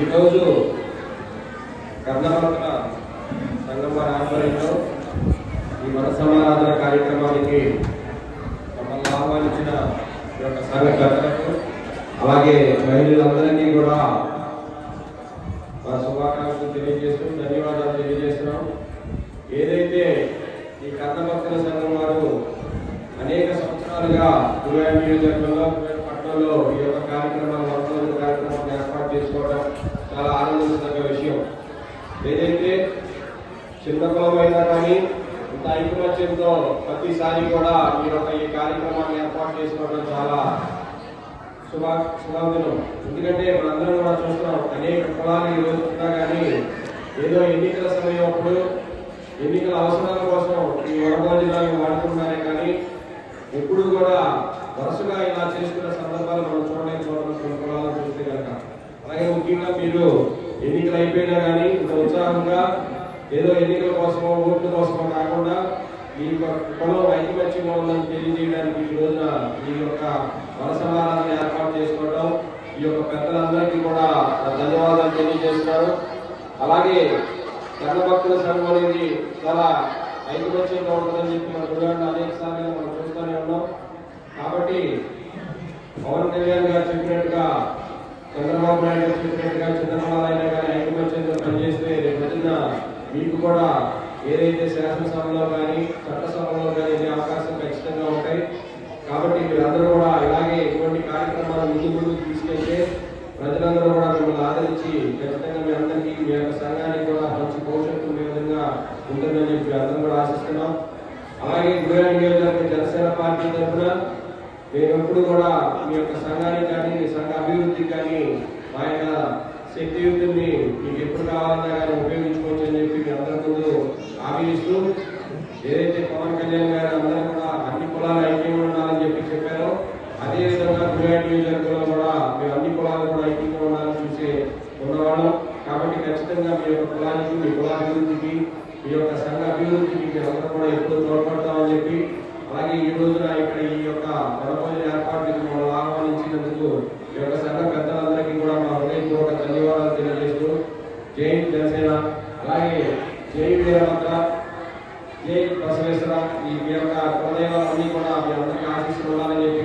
ఈరోజు కర్ణాటక సంగమ ఆధ్వర్యంలో ఈ మన సమారాధన కార్యక్రమానికి మమ్మల్ని ఆహ్వానించిన ఈ యొక్క సంఘ అలాగే మహిళలందరికీ కూడా మా శుభాకాంక్షలు తెలియజేస్తూ ధన్యవాదాలు తెలియజేస్తున్నాం. ఏదైతే ఈ కర్ణభక్తుల సంఘం వారు అనేక సంవత్సరాలుగా గురువారి నియోజకవర్గంలో పట్టణంలో ఈ యొక్క కార్యక్రమాలు వర్తమాన కార్యక్రమాలు చేసుకోవడం చాలా ఆనందించదగ్గ విషయం. ఏదైతే చిన్న కులమైనా అయినా కానీ ఇంత ఐకమత్యంతో ప్రతిసారి కూడా మీరు ఒక ఈ కార్యక్రమాన్ని ఏర్పాటు చేసుకోవడం చాలా శుభ శుభాదినం ఎందుకంటే మనందరం కూడా చూస్తున్నాం అనేక కులాలు ఈ రోజు ఉన్నా కానీ ఏదో ఎన్నికల సమయం అప్పుడు ఎన్నికల అవసరాల కోసం ఈ వనభోజనాలను వాడుతున్నారే కానీ ఎప్పుడు కూడా వరుసగా ఇలా చేసుకున్న సందర్భాలు మనం చూడలేదు అలాగే ముఖ్యంగా మీరు ఎన్నికలు అయిపోయినా కానీ ఇంత ఉత్సాహంగా ఏదో ఎన్నికల కోసమో ఓట్ల కోసమో కాకుండా ఈ యొక్క కులం ఐకమత్యంగా ఉందని తెలియజేయడానికి ఈ రోజున మీ యొక్క వనసమారాన్ని ఏర్పాటు చేసుకోవడం ఈ యొక్క పెద్దలందరికీ కూడా ధన్యవాదాలు తెలియజేస్తున్నారు. అలాగే ధర్మభక్తుల సంఘం అనేది చాలా ఐకమత్యంగా ఉంటుందని చెప్పి మన గురుగారిని అనేక సార్లు మనం చూస్తూనే ఉన్నాం. కాబట్టి పవన్ కళ్యాణ్ గారు చెప్పినట్టుగా చంద్రబాబు నాయుడు చెప్పినట్టుగా చంద్రబాబు అయినా కానీ ఐకమత్యంతో పనిచేస్తే రేపు పొద్దున్న మీకు కూడా ఏదైతే శాసనసభలో కానీ చట్టసభలో కానీ ఇదే అవకాశం ఖచ్చితంగా ఉంటాయి. కాబట్టి మీరందరూ కూడా ఇలాగే ఇటువంటి కార్యక్రమాలు ముందు ముందుకు తీసుకెళ్తే ప్రజలందరూ కూడా మిమ్మల్ని ఆదరించి ఖచ్చితంగా మీ అందరికీ మీ యొక్క సంఘానికి కూడా మంచి భవిష్యత్తు మీ విధంగా ఉంటుందని చెప్పి అందరం కూడా ఆశిస్తున్నాం. అలాగే గురువారి నియోజకవర్గ జనసేన పార్టీ తరఫున మేము ఎప్పుడు కూడా మీ యొక్క సంఘానికి కానీ సంఘ అభివృద్ధికి కానీ మా యొక్క శక్తియుక్తుల్ని మీకు ఎప్పుడు కావాలన్నా కానీ ఉపయోగించుకోవచ్చు అని చెప్పి మీ అందరి ముందు హామీ ఇస్తూ ఏదైతే పవన్ కళ్యాణ్ గారు అందరూ కూడా అన్ని కులాలు ఐక్యంగా ఉండాలని చెప్పి చెప్పారో అదే విధంగా గురువారి నియోజకవర్గంలో కూడా మేము అన్ని కులాలు కూడా ఐక్యంగా ఉండాలని చూసి ఉన్నవాళ్ళం. కాబట్టి ఖచ్చితంగా మీ యొక్క కులానికి మీ కులాభివృద్ధికి మీ యొక్క సంఘ అభివృద్ధికి మీరు అందరూ కూడా ఎప్పుడు తోడ్పడతామని చెప్పి అలాగే ఈ రోజున ఇక్కడ ఈ యొక్క వనభోజన ఏర్పాటుకి మమ్మల్ని ఆహ్వానించినందుకు ఈ యొక్క సంఘ పెద్దలందరికీ కూడా మా హృదయపూర్వక ధన్యవాదాలు తెలియజేస్తూ జై జనసేన అలాగే జై వీరభద్ర జై బసవేశ్వర ఈ మీ యొక్క హృదయాలన్నీ కూడా మీ అందరికీ ఆశిస్తున్నారని చెప్పి